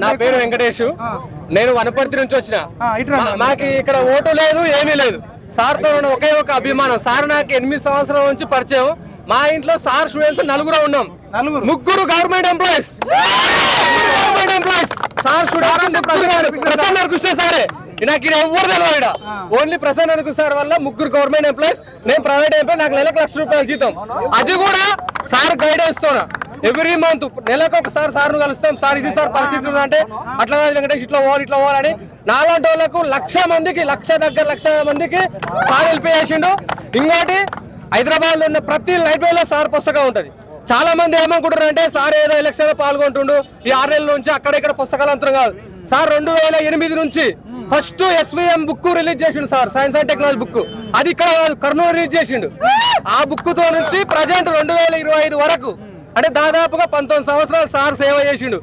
నా- పేరు వెంకటేష్. నేను వనపర్తి నుంచి వచ్చిన. మాకు ఇక్కడ ఓటు లేదు ఏమీ లేదు. సార్తో ఉన్న ఒకే ఒక అభిమానం. సార్ నాకు ఎనిమిది సంవత్సరాల నుంచి పరిచయం. మా ఇంట్లో సార్ స్టూడెంట్స్ నలుగురు ఉన్నాం? ముగ్గురు government employees. Government employees. Sir students Prasanna Krishna సారే నాకు ఇది ఎవ్వరు తెలియదు ఈడ. ఓన్లీ ప్రసన్న సార్ వల్ల ముగ్గురు గవర్నమెంట్ ఎంప్లాయీస్ నేను ప్రైవేట్ ఎంప్లాయీ నాకు నెలకు లక్ష రూపాయలు జీతం. అది కూడా సార్ గైడెన్స్ తోన ఎవ్రీ మంత్ నెలకు ఒకసారి సార్ కలుస్తాం. సార్ ఇది సార్ పరిస్థితి ఉందంటే అట్లా వెంకటేష్ ఇట్లా పోవాలి ఇట్లా పోవాలని నాలాంటి వాళ్ళకు లక్ష మందికి లక్ష దగ్గర లక్ష మందికి సార్ హెల్ప్ చేసిండు. ఇంకోటి హైదరాబాద్లో ఉన్న ప్రతి లైబ్రరీలో సార్ పుస్తకం ఉంటది. చాలా మంది ఏమనుకుంటారు అంటే సార్ ఏదో ఎలక్షన్లో పాల్గొంటుండు. ఈ ఆరు నెలల నుంచి అక్కడ ఇక్కడ పుస్తకాలు అంతరం కాదు. సార్ రెండు వేల ఎనిమిది నుంచి ఫస్ట్ ఎస్విఎం బుక్ రిలీజ్ చేసిండు sir science and technology book అది ఇక్కడ కర్నూలు రిలీజ్ చేసిండు. ఆ బుక్తో నుంచి ప్రజెంట్ రెండు వేల ఇరవై ఐదు వరకు. అంటే దాదాపుగా పంతొమ్మిది సంవత్సరాలు సార్ సేవ చేసిండు.